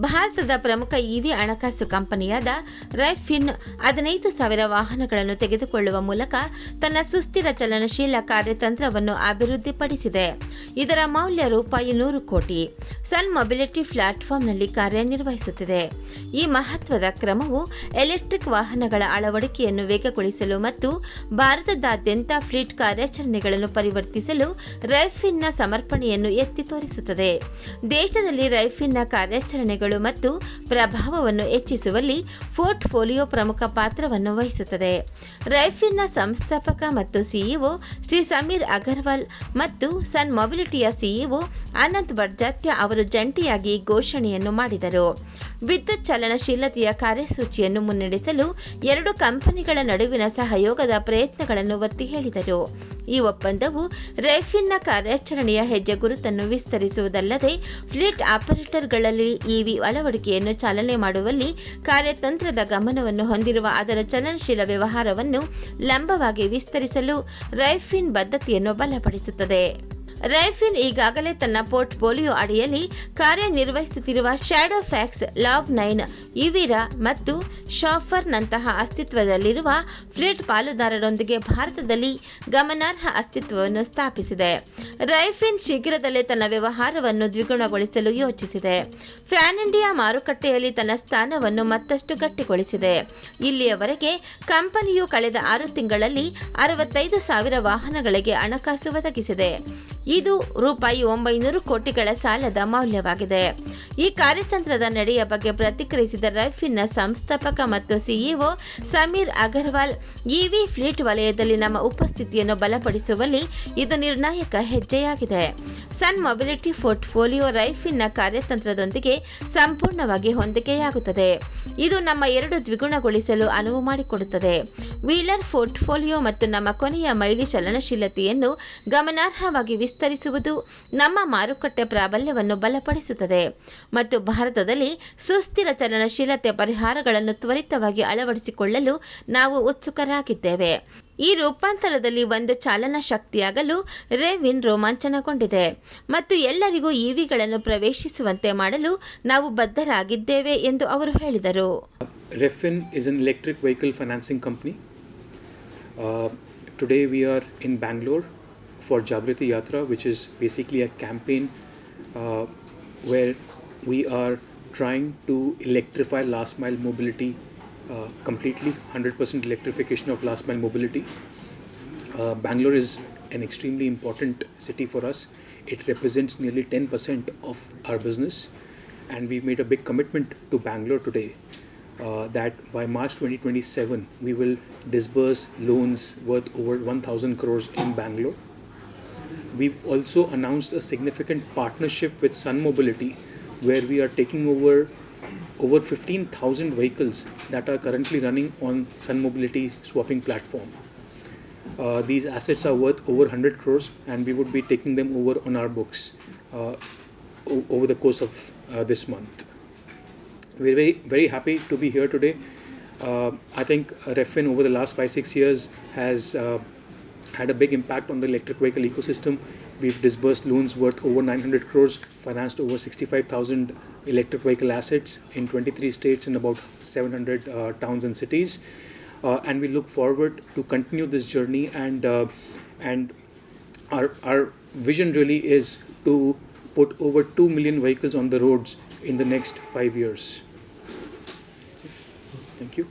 ಭಾರತದ ಪ್ರಮುಖ ಇವಿ ಹಣಕಾಸು ಕಂಪನಿಯಾದ ರೈಫಿನ್ ಹದಿನೈದು ಸಾವಿರ ವಾಹನಗಳನ್ನು ತೆಗೆದುಕೊಳ್ಳುವ ಮೂಲಕ ತನ್ನ ಸುಸ್ಥಿರ ಚಲನಶೀಲ ಕಾರ್ಯತಂತ್ರವನ್ನು ಅಭಿವೃದ್ಧಿಪಡಿಸಿದೆ. ಇದರ ಮೌಲ್ಯ ರೂಪಾಯಿ ನೂರು ಕೋಟಿ. ಸನ್ ಮೊಬಿಲಿಟಿ ಪ್ಲಾಟ್ಫಾರ್ಮ್ನಲ್ಲಿ ಕಾರ್ಯನಿರ್ವಹಿಸುತ್ತಿದೆ. ಈ ಮಹತ್ವದ ಕ್ರಮವು ಎಲೆಕ್ಟ್ರಿಕ್ ವಾಹನಗಳ ಅಳವಡಿಕೆಯನ್ನು ವೇಗಗೊಳಿಸಲು ಮತ್ತು ಭಾರತದಾದ್ಯಂತ ಫ್ಲೀಟ್ ಕಾರ್ಯಾಚರಣೆಗಳನ್ನು ಪರಿವರ್ತಿಸಲು ರೈಫಿನ್ನ ಸಮರ್ಪಣೆಯನ್ನು ಎತ್ತಿ ತೋರಿಸುತ್ತದೆ. ದೇಶದಲ್ಲಿ ರೈಫಿನ್ನ ಕಾರ್ಯಾಚರಣೆಗಳು ಮತ್ತು ಪ್ರಭಾವವನ್ನು ಹೆಚ್ಚಿಸುವಲ್ಲಿ ಪೋರ್ಟ್ಫೋಲಿಯೋ ಪ್ರಮುಖ ಪಾತ್ರವನ್ನು ವಹಿಸುತ್ತದೆ. ರೈಫಿನ್ನ ಸಂಸ್ಥಾಪಕ ಮತ್ತು ಸಿಇಒ ಶ್ರೀ ಸಮೀರ್ ಅಗರ್ವಾಲ್ ಮತ್ತು ಸನ್ ಮೊಬಿಲಿಟಿಯ ಸಿಇಒ ಅನಂತ್ ಬರ್ಜಾತ್ಯ ಅವರು ಜಂಟಿಯಾಗಿ ಘೋಷಣೆಯನ್ನು ಮಾಡಿದರು. ವಿದ್ಯುತ್ ಚಲನಶೀಲತೆಯ ಕಾರ್ಯಸೂಚಿಯನ್ನು ಮುನ್ನಡೆಸಲು ಎರಡು ಕಂಪನಿಗಳ ನಡುವಿನ ಸಹಯೋಗದ ಪ್ರಯತ್ನಗಳನ್ನು ಒತ್ತಿ ಹೇಳಿದರು. ಈ ಒಪ್ಪಂದವು ರೈಫಿನ್ನ ಕಾರ್ಯಾಚರಣೆಯ ಹೆಜ್ಜೆ ಗುರುತನ್ನು ವಿಸ್ತರಿಸುವುದಲ್ಲದೆ, ಫ್ಲೀಟ್ ಆಪರೇಟರ್ಗಳಲ್ಲಿ ಇವಿ ಅಳವಡಿಕೆಯನ್ನು ಚಾಲನೆ ಮಾಡುವಲ್ಲಿ ಕಾರ್ಯತಂತ್ರದ ಗಮನವನ್ನು ಹೊಂದಿರುವ ಅದರ ಚಲನಶೀಲ ವ್ಯವಹಾರವನ್ನು ಲಂಬವಾಗಿ ವಿಸ್ತರಿಸಲು ರೈಫಿನ್ ಬದ್ಧತೆಯನ್ನು ಬಲಪಡಿಸುತ್ತದೆ. ರೈಫಿನ್ ಈಗಾಗಲೇ ತನ್ನ ಪೋರ್ಟ್ಫೋಲಿಯೋ ಅಡಿಯಲ್ಲಿ ಕಾರ್ಯನಿರ್ವಹಿಸುತ್ತಿರುವ ಶ್ಯಾಡೋ ಫ್ಯಾಕ್ಸ್ ಲಾವ್ ನೈನ್ ಇವಿರಾ ಮತ್ತು ಶಾಫರ್ನಂತಹ ಅಸ್ತಿತ್ವದಲ್ಲಿರುವ ಫ್ಲೀಟ್ ಪಾಲುದಾರರೊಂದಿಗೆ ಭಾರತದಲ್ಲಿ ಗಮನಾರ್ಹ ಅಸ್ತಿತ್ವವನ್ನು ಸ್ಥಾಪಿಸಿದೆ. ರೈಫಿನ್ ಶೀಘ್ರದಲ್ಲೇ ತನ್ನ ವ್ಯವಹಾರವನ್ನು ದ್ವಿಗುಣಗೊಳಿಸಲು ಯೋಚಿಸಿದೆ. ಫ್ಯಾನ್ ಇಂಡಿಯಾ ಮಾರುಕಟ್ಟೆಯಲ್ಲಿ ತನ್ನ ಸ್ಥಾನವನ್ನು ಮತ್ತಷ್ಟು ಗಟ್ಟಿಗೊಳಿಸಿದೆ. ಇಲ್ಲಿಯವರೆಗೆ ಕಂಪನಿಯು ಕಳೆದ ಆರು ತಿಂಗಳಲ್ಲಿ ಅರವತ್ತೈದು ಸಾವಿರ ವಾಹನಗಳಿಗೆ ಹಣಕಾಸು ಒದಗಿಸಿದೆ. ಇದು ರೂಪಾಯಿ ಒಂಬೈನೂರು ಕೋಟಿಗಳ ಸಾಲದ ಮೌಲ್ಯವಾಗಿದೆ. ಈ ಕಾರ್ಯತಂತ್ರದ ನಡೆಯ ಬಗ್ಗೆ ಪ್ರತಿಕ್ರಿಯಿಸಿದ ರೈಫಿನ್ನ ಸಂಸ್ಥಾಪಕ ಮತ್ತು CEO Sameer Agarwal, EV fleet ವಲಯದಲ್ಲಿ ನಮ್ಮ ಉಪಸ್ಥಿತಿಯನ್ನು ಬಲಪಡಿಸುವಲ್ಲಿ ಇದು ನಿರ್ಣಾಯಕ ಹೆಜ್ಜೆಯಾಗಿದೆ. ಸನ್ ಮೊಬಿಲಿಟಿ ಪೋರ್ಟ್ಫೋಲಿಯೋ ರೈಫಿನ್ನ ಕಾರ್ಯತಂತ್ರದೊಂದಿಗೆ ಸಂಪೂರ್ಣವಾಗಿ ಹೊಂದಿಕೆಯಾಗುತ್ತದೆ. ಇದು ನಮ್ಮ ಎರಡು ದ್ವಿಗುಣಗೊಳಿಸಲು ಅನುವು ಮಾಡಿಕೊಡುತ್ತದೆ. ವೀಲರ್ ಪೋರ್ಟ್ಫೋಲಿಯೋ ಮತ್ತು ನಮ್ಮ ಕೊನೆಯ ಮೈಲಿ ಚಲನಶೀಲತೆಯನ್ನು ಗಮನಾರ್ಹವಾಗಿ ವಿಸ್ತರಿಸುವುದು ನಮ್ಮ ಮಾರುಕಟ್ಟೆ ಪ್ರಾಬಲ್ಯವನ್ನು ಬಲಪಡಿಸುತ್ತದೆ. ಮತ್ತು ಭಾರತದಲ್ಲಿ ಸುಸ್ಥಿರ ಚಲನಶೀಲತೆ ಪರಿಹಾರಗಳನ್ನು ತ್ವರಿತವಾಗಿ ಅಳವಡಿಸಿಕೊಳ್ಳಲು ನಾವು ಉತ್ಸುಕರಾಗಿದ್ದೇವೆ. ಈ ರೂಪಾಂತರದಲ್ಲಿ ಒಂದು ಚಾಲನಾ ಶಕ್ತಿಯಾಗಲು ರೇವಿನ್ ರೋಮಾಂಚನಗೊಂಡಿದೆ. ಮತ್ತು ಎಲ್ಲರಿಗೂ ಇವಿಗಳನ್ನು ಪ್ರವೇಶಿಸುವಂತೆ ಮಾಡಲು ನಾವು ಬದ್ಧರಾಗಿದ್ದೇವೆ ಎಂದು ಅವರು ಹೇಳಿದರು. Refin is an electric vehicle financing company today we are in Bangalore. For Jagriti Yatra, which is basically a campaign uh, where we are trying to electrify last mile mobility uh, completely, 100% electrification of last mile mobility. Uh, Bangalore is an extremely important city for us. It represents nearly 10% of our business, and we've made a big commitment to Bangalore today uh, that by March 2027 we will disburse loans worth over 1,000 crores in Bangalore. We've also announced a significant partnership with Sun Mobility, where we are taking over over 15,000 vehicles that are currently running on Sun Mobility swapping platform. Uh, these assets are worth over 100 crores, and we would be taking them over on our books uh, o- over the course of uh, this month. We're very very happy to be here today. Uh, I think Refin over the last five six years has uh, had a big impact on the electric vehicle ecosystem. We've disbursed loans worth over 900 crores, financed over 65,000 electric vehicle assets in 23 states and about 700 uh, towns and cities. Uh, and we look forward to continue this journey and uh, and our, our vision really is to put over 2 million vehicles on the roads in the next five years. Thank you.